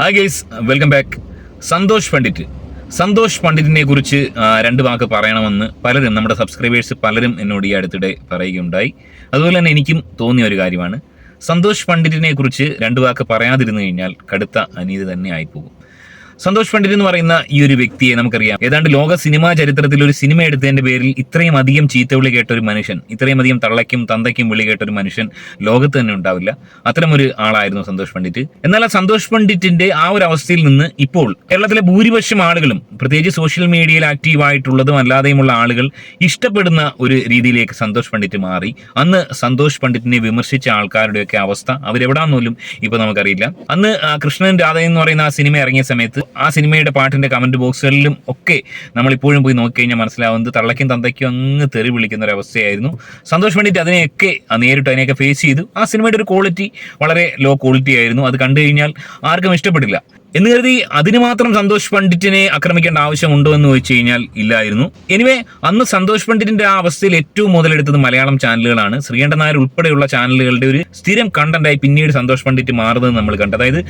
Hi guys welcome back Santhosh Pandit. Santhosh പണ്ഡിറ്റിനെ കുറിച്ച് രണ്ട് വാക്ക് പറയണമെന്ന് പലരും നമ്മുടെ സബ്സ്ക്രൈബേഴ്സ് പലരും എന്നോട് ഈ അടുത്തിടെ പറയുകയുണ്ടായി. അതുപോലെ തന്നെ എനിക്കും തോന്നിയ ഒരു കാര്യമാണ്. സന്തോഷ് പണ്ഡിറ്റിനെ കുറിച്ച് രണ്ട് വാക്ക് പറയാതിരുന്നു കഴിഞ്ഞാൽ കടുത്ത അനീതി തന്നെ ആയിപ്പോകും. സന്തോഷ് പണ്ഡിറ്റ് എന്ന് പറയുന്ന ഈ ഒരു വ്യക്തിയെ നമുക്കറിയാം. ഏതാണ്ട് ലോക സിനിമാ ചരിത്രത്തിൽ ഒരു സിനിമ എടുത്തതിന്റെ പേരിൽ ഇത്രയും അധികം ചീത്തവിളി കേട്ട ഒരു മനുഷ്യൻ ഇത്രയും അധികം തള്ളയ്ക്കും തന്തയ്ക്കും വിളി കേട്ട ഒരു മനുഷ്യൻ ലോകത്ത് തന്നെ ഉണ്ടാവില്ല. അത്തരം ഒരു ആളായിരുന്നു സന്തോഷ് പണ്ഡിറ്റ്. എന്നാൽ ആ സന്തോഷ് പണ്ഡിറ്റിന്റെ ആ ഒരു അവസ്ഥയിൽ നിന്ന് ഇപ്പോൾ കേരളത്തിലെ ഭൂരിപക്ഷം ആളുകളും പ്രത്യേകിച്ച് സോഷ്യൽ മീഡിയയിൽ ആക്റ്റീവ് ആയിട്ടുള്ളതും അല്ലാതെയുമുള്ള ആളുകൾ ഇഷ്ടപ്പെടുന്ന ഒരു രീതിയിലേക്ക് സന്തോഷ് പണ്ഡിറ്റ് മാറി. അന്ന് സന്തോഷ് പണ്ഡിറ്റിനെ വിമർശിച്ച ആൾക്കാരുടെയൊക്കെ അവസ്ഥ അവരെവിടാന്നോലും ഇപ്പൊ നമുക്കറിയില്ല. അന്ന് കൃഷ്ണൻ രാധ എന്ന് പറയുന്ന ആ സിനിമ ഇറങ്ങിയ സമയത്ത് ആ സിനിമയുടെ പാട്ടിന്റെ കമന്റ് ബോക്സുകളിലും ഒക്കെ നമ്മൾ ഇപ്പോഴും പോയി നോക്കിക്കഴിഞ്ഞാൽ മനസ്സിലാവുന്നത് തള്ളയ്ക്കും തന്തയ്ക്കും അങ്ങ് തെറി വിളിക്കുന്ന ഒരു അവസ്ഥയായിരുന്നു സന്തോഷ് വേണ്ടിയിട്ട് അതിനെയൊക്കെ നേരിട്ട് അതിനെയൊക്കെ ഫേസ് ചെയ്തു. ആ സിനിമയുടെ ഒരു ക്വാളിറ്റി വളരെ ലോ ക്വാളിറ്റി ആയിരുന്നു. അത് കണ്ടു കഴിഞ്ഞാൽ ആർക്കും ഇഷ്ടപ്പെട്ടില്ല എന്ന് കരുതി അതിന് മാത്രം സന്തോഷ് പണ്ഡിറ്റിനെ ആക്രമിക്കേണ്ട ആവശ്യമുണ്ടോ എന്ന് ചോദിച്ചു കഴിഞ്ഞാൽ ഇല്ലായിരുന്നു. എനിവേ അന്ന് സന്തോഷ് പണ്ഡിറ്റിന്റെ ആ അവസ്ഥയിൽ ഏറ്റവും മുതലെടുത്തത് മലയാളം ചാനലുകളാണ്. ശ്രീകണ്ഠൻ നായർ ഉൾപ്പെടെയുള്ള ചാനലുകളുടെ ഒരു സ്ഥിരം കണ്ടന്റായി പിന്നീട് സന്തോഷ് പണ്ഡിറ്റ് മാറുന്നത് നമ്മൾ കണ്ടു. അതായത്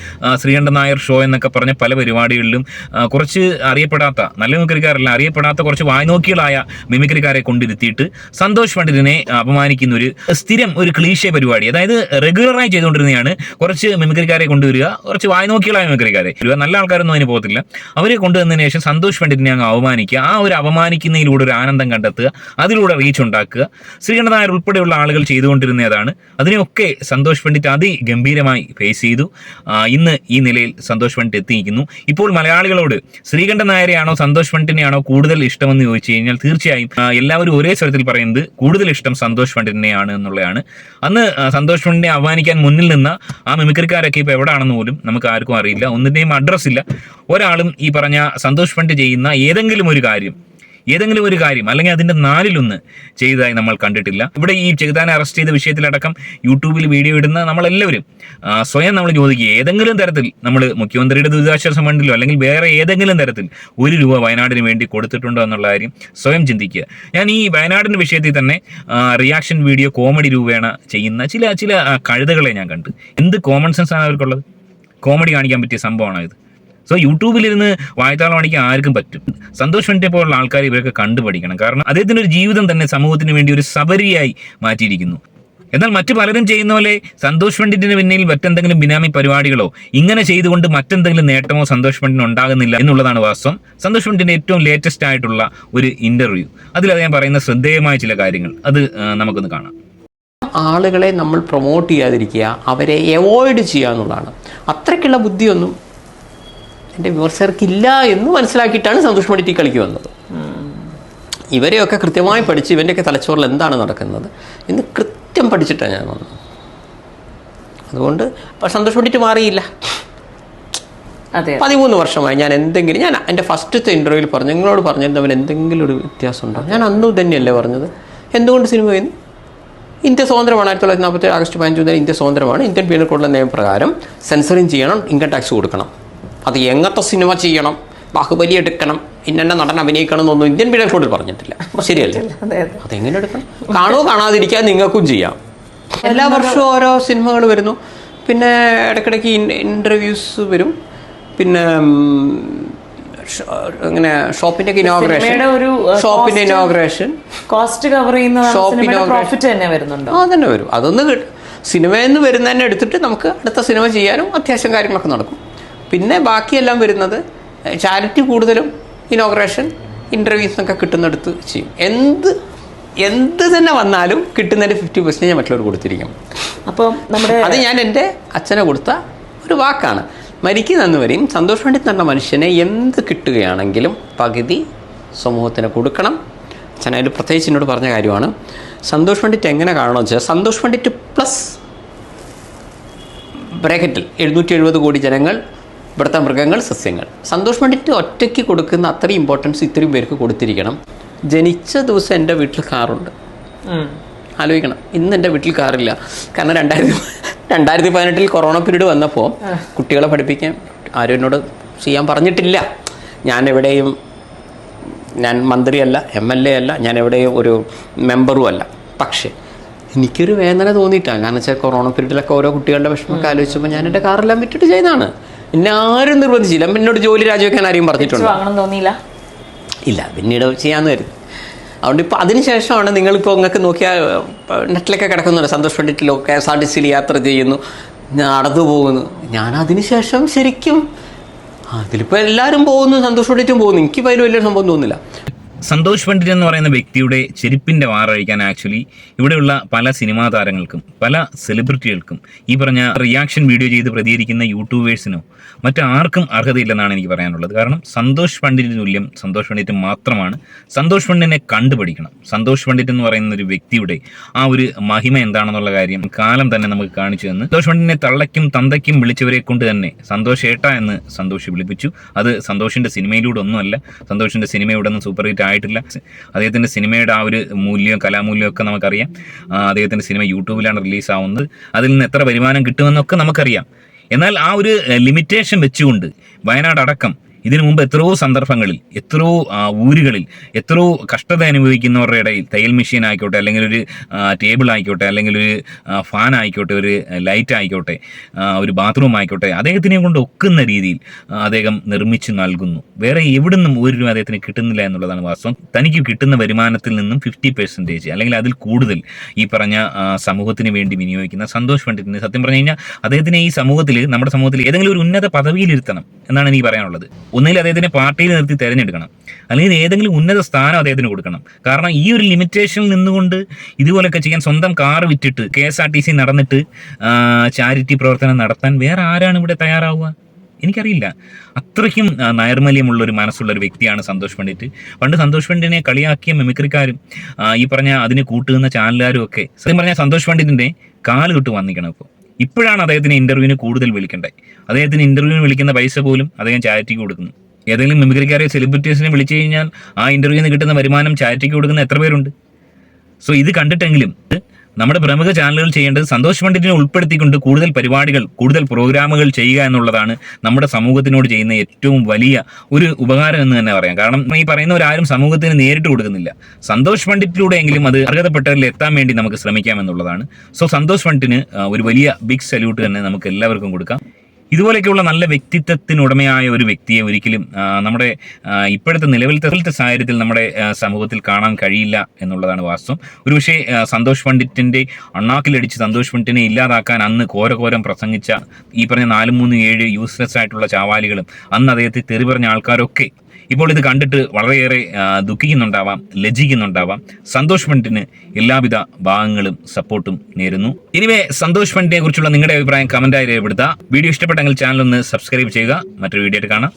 ശ്രീകണ്ഠൻ നായർ ഷോ എന്നൊക്കെ പറഞ്ഞ പല പരിപാടികളിലും കുറച്ച് അറിയപ്പെടാത്ത നല്ല മിമിക്രിക്കാരല്ല അറിയപ്പെടാത്ത കുറച്ച് വായ്നോക്കികളായ മിമിക്രിക്കാരെ കൊണ്ടിരുത്തിയിട്ട് സന്തോഷ് പണ്ഡിറ്റിനെ അപമാനിക്കുന്ന ഒരു സ്ഥിരം ഒരു ക്ലീശ പരിപാടി. അതായത് റെഗുലറായി ചെയ്തുകൊണ്ടിരുന്നതാണ് കുറച്ച് മിമിക്രിക്കാരെ കൊണ്ടുവരിക കുറച്ച് വായ്നോക്കികളായ മിമിക്രിക്കാരെ. വരിക നല്ല ആൾക്കാരൊന്നും അതിന് പോകത്തില്ല. അവരെ കൊണ്ടുവന്നതിന് ശേഷം സന്തോഷ് പണ്ഡിറ്റിനെ അങ്ങ് അവമാനിക്കുക. ആ ഒരു അപമാനിക്കുന്നതിലൂടെ ഒരു ആനന്ദം കണ്ടെത്തുക. അതിലൂടെ റീച്ച് ഉണ്ടാക്കുക. ശ്രീകണ്ഠ നായർ ഉൾപ്പെടെയുള്ള ആളുകൾ ചെയ്തുകൊണ്ടിരുന്നതാണ് അതിനെയൊക്കെ സന്തോഷ് പണ്ഡിറ്റ് അതിഗംഭീരമായി ഫേസ് ചെയ്തു. ഇന്ന് ഈ നിലയിൽ സന്തോഷ് പണ്ഡിറ്റ് എത്തിയിരിക്കുന്നു. ഇപ്പോൾ മലയാളികളോട് ശ്രീകണ്ഠ നായരെയാണോ സന്തോഷ് പണ്ഡിറ്റിനെയാണോ കൂടുതൽ ഇഷ്ടമെന്ന് ചോദിച്ചു കഴിഞ്ഞാൽ തീർച്ചയായും എല്ലാവരും ഒരേ സ്വരത്തിൽ പറയുന്നത് കൂടുതൽ ഇഷ്ടം സന്തോഷ് പണ്ഡിറ്റിനെയാണ് എന്നുള്ളതാണ്. അന്ന് സന്തോഷ് പണ്ഡിറ്റിനെ അവമാനിക്കാൻ മുന്നിൽ നിന്ന ആ മിമിക്രിക്കാരൊക്കെ ഇപ്പോൾ എവിടെയാണെന്ന് പോലും നമുക്ക് ആർക്കും അറിയില്ല. ഒന്നിന്റെയും അഡ്രസ് ഇല്ല. ഒരാളും ഈ പറഞ്ഞ സന്തോഷ് ഫണ്ട് ചെയ്യുന്ന ഏതെങ്കിലും ഒരു കാര്യം ഏതെങ്കിലും ഒരു കാര്യം അല്ലെങ്കിൽ അതിന്റെ നാലിലൊന്ന് ചെയ്തതായി നമ്മൾ കണ്ടിട്ടില്ല. ഇവിടെ ഈ ചെകുതാനെ അറസ്റ്റ് ചെയ്ത വിഷയത്തിലടക്കം യൂട്യൂബിൽ വീഡിയോ ഇടുന്ന നമ്മളെല്ലാവരും സ്വയം നമ്മൾ ചോദിക്കുക ഏതെങ്കിലും തരത്തിൽ നമ്മൾ മുഖ്യമന്ത്രിയുടെ ദുരിതാശ്വാസ ഫണ്ടിലോ അല്ലെങ്കിൽ വേറെ ഏതെങ്കിലും തരത്തിൽ ഒരു രൂപ വയനാടിന് വേണ്ടി കൊടുത്തിട്ടുണ്ടോ എന്നുള്ള കാര്യം സ്വയം ചിന്തിക്കുക. ഞാൻ ഈ വയനാടിന്റെ വിഷയത്തിൽ തന്നെ റിയാക്ഷൻ വീഡിയോ കോമഡി രൂപേണ ചെയ്യുന്ന ചില ചില കഴുതകളെ ഞാൻ കണ്ടു. എന്ത് കോമൺ സെൻസ് ആണ് അവർക്കുള്ളത്? കോമഡി കാണിക്കാൻ പറ്റിയ സംഭവമാണ് ഇത്? സോ യൂട്യൂബിലിരുന്ന് വായത്താളം കാണിക്കാൻ ആർക്കും പറ്റും. സന്തോഷ് പണ്ഡിറ്റ് പോലുള്ള ആൾക്കാർ ഇവരൊക്കെ കണ്ടുപഠിക്കണം. കാരണം അദ്ദേഹത്തിന്റെ ഒരു ജീവിതം തന്നെ സമൂഹത്തിന് വേണ്ടി ഒരു സബരിയായി മാറ്റിയിരിക്കുന്നു. എന്നാൽ മറ്റു പലരും ചെയ്യുന്ന പോലെ സന്തോഷ് പണ്ഡിറ്റിന് പിന്നിൽ മറ്റെന്തെങ്കിലും ബിനാമി പരിപാടികളോ ഇങ്ങനെ ചെയ്തുകൊണ്ട് മറ്റെന്തെങ്കിലും നേട്ടമോ സന്തോഷ് പണ്ഡിറ്റിന് ഉണ്ടാകുന്നില്ല എന്നുള്ളതാണ് വാസ്തവം. സന്തോഷ് പണ്ഡിറ്റിന്റെ ഏറ്റവും ലേറ്റസ്റ്റ് ആയിട്ടുള്ള ഒരു ഇന്റർവ്യൂ അതിൽ അദ്ദേഹം പറയുന്ന ശ്രദ്ധേയമായ ചില കാര്യങ്ങൾ. അത് നമുക്കൊന്ന് കാണാം. ആളുകളെ നമ്മൾ പ്രൊമോട്ട് ചെയ്യാതിരിക്കുക അവരെ അവോയ്ഡ് ചെയ്യുക എന്നുള്ളതാണ്. അത്രയ്ക്കുള്ള ബുദ്ധിയൊന്നും എന്റെ വിമർശകർക്കില്ല എന്ന് മനസ്സിലാക്കിയിട്ടാണ് സന്തോഷ് മണിറ്റി ഈ കളിക്ക് വന്നത്. ഇവരെയൊക്കെ കൃത്യമായി പഠിച്ച് ഇവന്റെയൊക്കെ തലച്ചോറിൽ എന്താണ് നടക്കുന്നത് എന്ന് കൃത്യം പഠിച്ചിട്ടാണ് ഞാൻ വന്നത്. അതുകൊണ്ട് സന്തോഷം മണിറ്റി മാറിയില്ല. അതെ. പതിമൂന്ന് വർഷമായി ഞാൻ എന്തെങ്കിലും ഞാൻ എന്റെ ഫസ്റ്റത്തെ ഇന്റർവ്യൂവിൽ പറഞ്ഞു നിങ്ങളോട് പറഞ്ഞിരുന്നവൻ എന്തെങ്കിലും ഒരു വ്യത്യാസം ഉണ്ടോ ഞാൻ അന്നും തന്നെയല്ലേ പറഞ്ഞത്. എന്തുകൊണ്ട് സിനിമ ഇന്ത്യ സ്വതന്ത്രമാണ് ആയിരത്തി തൊള്ളായിരത്തി നാൽപ്പത്തി ആഗസ്റ്റ് പതിനഞ്ച് മുതൽ ഇന്ത്യ സ്വതന്ത്രമാണ്. ഇന്ത്യൻ പീനൽ കോഡിലെ നിയമപ്രകാരം സെൻസറിങ് ചെയ്യണം ഇൻകം ടാക്സ് കൊടുക്കണം. അത് എങ്ങനത്തെ സിനിമ ചെയ്യണം ബാഹുബലി എടുക്കണം ഇന്നെ നടൻ അഭിനയിക്കണം എന്നൊന്നും ഇന്ത്യൻ പീനൽ കോഡിൽ പറഞ്ഞിട്ടില്ല ശരിയല്ലേ? അതെ അതെ. അതെങ്ങനെ എടുക്കണം? കാണുമോ കാണാതിരിക്കാൻ നിങ്ങൾക്കും ചെയ്യാം. എല്ലാ വർഷവും ഓരോ സിനിമകൾ വരുന്നു. പിന്നെ ഇടയ്ക്കിടയ്ക്ക് ഇന്റർവ്യൂസ് വരും. പിന്നെ ഇങ്ങനെ ഷോപ്പിന്റെ ഇനോഗ്രേഷൻ ഒരു, ഷോപ്പിന്റെ ഇനോഗ്രേഷൻ കോസ്റ്റ് കവർ ചെയ്യുന്ന Shop പ്രോഫിറ്റ് തന്നെ വരുന്നുണ്ടോ? ആ തന്നെ വരും. അതൊന്ന് കിട്ടും സിനിമയിൽ നിന്ന് വരുന്നതന്നെ എടുത്തിട്ട് നമുക്ക് അടുത്ത സിനിമ ചെയ്യാനും അത്യാവശ്യം കാര്യങ്ങളൊക്കെ നടക്കും. പിന്നെ ബാക്കിയെല്ലാം വരുന്നത് ചാരിറ്റി കൂടുതലും ഇനോഗ്രേഷൻ ഇന്റർവ്യൂസ് ഒക്കെ കിട്ടുന്നിടത്ത് ചെയ്യും. എന്ത് എന്ത് തന്നെ വന്നാലും കിട്ടുന്നതിന്റെ ഫിഫ്റ്റി പെർസെന്റ് ഞാൻ മറ്റുള്ളവർ കൊടുത്തിരിക്കും. അപ്പം നമ്മുടെ അത് ഞാൻ എന്റെ അച്ഛനെ കൊടുത്ത ഒരു വാക്കാണ്. മരിക്കുന്ന വരെയും സന്തോഷ് പണ്ഡിറ്റ് എന്ന മനുഷ്യനെ എന്ത് കിട്ടുകയാണെങ്കിലും പകുതി സമൂഹത്തിന് കൊടുക്കണം. അച്ഛൻ അതിൽ പ്രത്യേകിച്ച് എന്നോട് പറഞ്ഞ കാര്യമാണ് സന്തോഷ് പണ്ഡിറ്റ് എങ്ങനെ കാണണമെന്ന് വെച്ചാൽ സന്തോഷ് പണ്ഡിറ്റ് പ്ലസ് ബ്രാക്കറ്റിൽ എഴുന്നൂറ്റി എഴുപത് കോടി ജനങ്ങൾ ഇവിടുത്തെ മൃഗങ്ങൾ സസ്യങ്ങൾ. സന്തോഷ് പണ്ഡിറ്റ് ഒറ്റയ്ക്ക് കൊടുക്കുന്ന അത്രയും ഇമ്പോർട്ടൻസ് ഇത്രയും പേർക്ക് കൊടുത്തിരിക്കണം. ജനിച്ച ദിവസം എന്റെ വീട്ടിൽ കാറുണ്ട്. ആലോചിക്കണം. ഇന്ന് എന്റെ വീട്ടിൽ കാറില്ല. കാരണം രണ്ടായിരത്തി രണ്ടായിരത്തി പതിനെട്ടിൽ കൊറോണ പീരീഡ് വന്നപ്പോൾ കുട്ടികളെ പഠിപ്പിക്കാൻ ആരും എന്നോട് ചെയ്യാൻ പറഞ്ഞിട്ടില്ല. ഞാൻ എവിടെയും ഞാൻ മന്ത്രിയല്ല എം എൽ എ അല്ല ഞാൻ എവിടെയും ഒരു മെമ്പറും അല്ല. പക്ഷേ എനിക്കൊരു വേദന തോന്നിയിട്ടാണ് കാരണം വെച്ചാൽ കൊറോണ പീരീഡിലൊക്കെ ഓരോ കുട്ടികളുടെ വിഷമമൊക്കെ ആലോചിച്ചപ്പോൾ ഞാൻ എന്റെ കാറെല്ലാം വിറ്റിട്ട് ചെയ്തതാണ്. എന്നെ ആരും നിർബന്ധിച്ചില്ല. എന്നോട് ജോലി രാജിവെക്കാൻ ആരെയും പറഞ്ഞിട്ടുണ്ടോ? ഇല്ല പിന്നീട് ചെയ്യാമെന്ന് കരുതി. അതുകൊണ്ട് ഇപ്പോൾ അതിനുശേഷമാണ് നിങ്ങളിപ്പോൾ നിങ്ങൾക്ക് നോക്കിയാൽ നെറ്റിലൊക്കെ കിടക്കുന്നുണ്ട് Santhosh K S R T സിയിൽ യാത്ര ചെയ്യുന്നു നടന്നു പോകുന്നു. ഞാൻ അതിനുശേഷം ശരിക്കും അതിലിപ്പോൾ എല്ലാവരും പോകുന്നു സന്തോഷ് പോകുന്നു. എനിക്കിപ്പോൾ അതിൽ വലിയൊരു സംഭവം തോന്നുന്നില്ല. സന്തോഷ് പണ്ഡിറ്റ് എന്ന് പറയുന്ന വ്യക്തിയുടെ ചെരുപ്പിന്റെ വാറഴിക്കാൻ ആക്ച്വലി ഇവിടെയുള്ള പല സിനിമാ താരങ്ങൾക്കും പല സെലിബ്രിറ്റികൾക്കും ഈ പറഞ്ഞ റിയാക്ഷൻ വീഡിയോ ചെയ്ത് പ്രതികരിക്കുന്ന യൂട്യൂബേഴ്സിനോ മറ്റാർക്കും അർഹതയില്ലെന്നാണ് എനിക്ക് പറയാനുള്ളത്. കാരണം സന്തോഷ് പണ്ഡിറ്റിന് തുല്യം സന്തോഷ് പണ്ഡിറ്റ് മാത്രമാണ്. സന്തോഷ് പണ്ഡിറ്റിനെ കണ്ടുപഠിക്കണം സന്തോഷ് പണ്ഡിറ്റ് എന്ന് പറയുന്ന ഒരു വ്യക്തിയുടെ ആ ഒരു മഹിമ എന്താണെന്നുള്ള കാര്യം കാലം തന്നെ നമുക്ക് കാണിച്ചു തന്ന്. സന്തോഷ് പണ്ഡിറ്റിനെ തള്ളയ്ക്കും തന്തയ്ക്കും വിളിച്ചവരെ കൊണ്ട് തന്നെ സന്തോഷ് ഏട്ട എന്ന് സന്തോഷ് വിളിപ്പിച്ചു. അത് സന്തോഷിന്റെ സിനിമയിലൂടെ ഒന്നുമല്ല. സന്തോഷിന്റെ സിനിമ ഇവിടെ ഒന്നും സൂപ്പർ ഹിറ്റ് ആയിട്ടില്ല. അദ്ദേഹത്തിന്റെ സിനിമയുടെ ആ ഒരു മൂല്യം കലാമൂല്യം ഒക്കെ നമുക്കറിയാം അദ്ദേഹത്തിന്റെ സിനിമ യൂട്യൂബിലാണ് റിലീസാവുന്നത്. അതിൽ നിന്ന് എത്ര വരുമാനം കിട്ടുമെന്നൊക്കെ നമുക്കറിയാം. എന്നാൽ ആ ഒരു ലിമിറ്റേഷൻ വെച്ചുകൊണ്ട് വയനാട് അടക്കം ഇതിനു മുമ്പ് എത്രയോ സന്ദർഭങ്ങളിൽ എത്രയോ ഊരുകളിൽ എത്രയോ കഷ്ടത അനുഭവിക്കുന്നവരുടെ ഇടയിൽ തയ്യൽ മെഷീൻ ആയിക്കോട്ടെ അല്ലെങ്കിൽ ഒരു ടേബിൾ ആയിക്കോട്ടെ അല്ലെങ്കിൽ ഒരു ഫാൻ ആയിക്കോട്ടെ ഒരു ലൈറ്റ് ആയിക്കോട്ടെ ഒരു ബാത്റൂം ആയിക്കോട്ടെ അദ്ദേഹത്തിനെ കൊണ്ട് ഒക്കുന്ന രീതിയിൽ അദ്ദേഹം നിർമ്മിച്ചു നൽകുന്നു. വേറെ എവിടുന്നും ഒരു രൂപ അദ്ദേഹത്തിന് കിട്ടുന്നില്ല എന്നുള്ളതാണ് വാസ്തവം. തനിക്ക് കിട്ടുന്ന വരുമാനത്തിൽ നിന്നും ഫിഫ്റ്റി പെർസെന്റേജ് അല്ലെങ്കിൽ അതിൽ കൂടുതൽ ഈ പറഞ്ഞ സമൂഹത്തിന് വേണ്ടി വിനിയോഗിക്കുന്ന സന്തോഷ് പണ്ഡിറ്റിന് സത്യം പറഞ്ഞു കഴിഞ്ഞാൽ അദ്ദേഹത്തിനെ ഈ സമൂഹത്തിൽ നമ്മുടെ സമൂഹത്തിൽ ഏതെങ്കിലും ഒരു ഉന്നത പദവിയിലിരുത്തണം എന്നാണ് എനിക്ക് പറയാനുള്ളത്. ഒന്നുകിൽ അദ്ദേഹത്തിനെ പാർട്ടിയിൽ നിർത്തി തിരഞ്ഞെടുക്കണം. അല്ലെങ്കിൽ ഏതെങ്കിലും ഉന്നത സ്ഥാനം അദ്ദേഹത്തിന് കൊടുക്കണം. കാരണം ഈ ഒരു ലിമിറ്റേഷനിൽ നിന്നുകൊണ്ട് ഇതുപോലൊക്കെ ചെയ്യാൻ സ്വന്തം കാർ വിറ്റിട്ട് K S R T C നടന്നിട്ട് ചാരിറ്റി പ്രവർത്തനം നടത്താൻ വേറെ ആരാണ് ഇവിടെ തയ്യാറാവുക? എനിക്കറിയില്ല. അത്രയ്ക്കും നൈർമല്യമുള്ള ഒരു മനസ്സുള്ള ഒരു വ്യക്തിയാണ് സന്തോഷ് പണ്ഡിറ്റ്. പണ്ട് സന്തോഷ് പണ്ഡിറ്റിനെ കളിയാക്കിയ മെമിക്രിക്കാരും ഈ പറഞ്ഞ അതിനെ കൂട്ടുന്ന ചാനലുകാരും ഒക്കെ സത്യം പറഞ്ഞാൽ സന്തോഷ് പണ്ഡിറ്റിന്റെ കാൽ തൊട്ട് വന്നിക്കണം ഇപ്പോൾ ഇപ്പോഴാണ് അദ്ദേഹത്തിന് ഇന്റർവ്യൂവിന് കൂടുതൽ വിളിക്കേണ്ടത്. അദ്ദേഹത്തിന് ഇന്റർവ്യൂവിന് വിളിക്കുന്ന പൈസ പോലും അദ്ദേഹം ചാരിറ്റിക്ക് കൊടുക്കുന്നു. ഏതെങ്കിലും മിമിക്രിക്കാരെ സെലിബ്രിറ്റീസിനെ വിളിച്ചു കഴിഞ്ഞാൽ ആ ഇന്റർവ്യൂവിൽ നിന്ന് കിട്ടുന്ന വരുമാനം ചാരിറ്റിക്ക് കൊടുക്കുന്ന എത്ര പേരുണ്ട്? സോ ഇത് കണ്ടിട്ടെങ്കിലും നമ്മുടെ പ്രമുഖ ചാനലുകൾ ചെയ്യേണ്ടത് സന്തോഷ് പണ്ഡിറ്റിനെ ഉൾപ്പെടുത്തിക്കൊണ്ട് കൂടുതൽ പരിപാടികൾ കൂടുതൽ പ്രോഗ്രാമുകൾ ചെയ്യുക എന്നുള്ളതാണ് നമ്മുടെ സമൂഹത്തിനോട് ചെയ്യുന്ന ഏറ്റവും വലിയ ഒരു ഉപകാരം എന്ന് തന്നെ പറയാം. കാരണം ഈ പറയുന്നവരാരും സമൂഹത്തിന് നേരിട്ട് കൊടുക്കുന്നില്ല. സന്തോഷ് പണ്ഡിറ്റിലൂടെയെങ്കിലും അത് അർഹതപ്പെട്ടവരിൽ എത്താൻ വേണ്ടി നമുക്ക് ശ്രമിക്കാം എന്നുള്ളതാണ്. സോ സന്തോഷ് പണ്ഡിറ്റിന് ഒരു വലിയ ബിഗ് സല്യൂട്ട് തന്നെ നമുക്ക് എല്ലാവർക്കും കൊടുക്കാം. ഇതുപോലെയൊക്കെയുള്ള നല്ല വ്യക്തിത്വത്തിനുടമയായ ഒരു വ്യക്തിയെ ഒരിക്കലും നമ്മുടെ ഇപ്പോഴത്തെ നിലവിലത്തെ സാഹചര്യത്തിൽ നമ്മുടെ സമൂഹത്തിൽ കാണാൻ കഴിയില്ല എന്നുള്ളതാണ് വാസ്തവം. ഒരുപക്ഷെ സന്തോഷ് പണ്ഡിറ്റിന്റെ അണ്ണാക്കിലടിച്ച് സന്തോഷ് പണ്ഡിറ്റിനെ ഇല്ലാതാക്കാൻ അന്ന് കോരകോരം പ്രസംഗിച്ച ഈ പറഞ്ഞ നാല് മൂന്ന് ഏഴ് യൂസ്ലെസ് ആയിട്ടുള്ള ചാവാലികളും അന്ന് അദ്ദേഹത്തെ തെറി പറഞ്ഞ ആൾക്കാരൊക്കെ ഇപ്പോൾ ഇത് കണ്ടിട്ട് വളരെയേറെ ദുഃഖിക്കുന്നുണ്ടാവാം ലജ്ജിക്കുന്നുണ്ടാവാം. സന്തോഷ് ഫണ്ടിന് എല്ലാവിധ ഭാഗങ്ങളും സപ്പോർട്ടും നേരുന്നു. ഇനിവേ സന്തോഷ് ഫണ്ടിനെ കുറിച്ചുള്ള നിങ്ങളുടെ അഭിപ്രായം കമന്റായി രേഖപ്പെടുത്തുക വീഡിയോ ഇഷ്ടപ്പെട്ടെങ്കിൽ ചാനൽ ഒന്ന് സബ്സ്ക്രൈബ് ചെയ്യുക. മറ്റൊരു വീഡിയോ ആയിട്ട് കാണാം.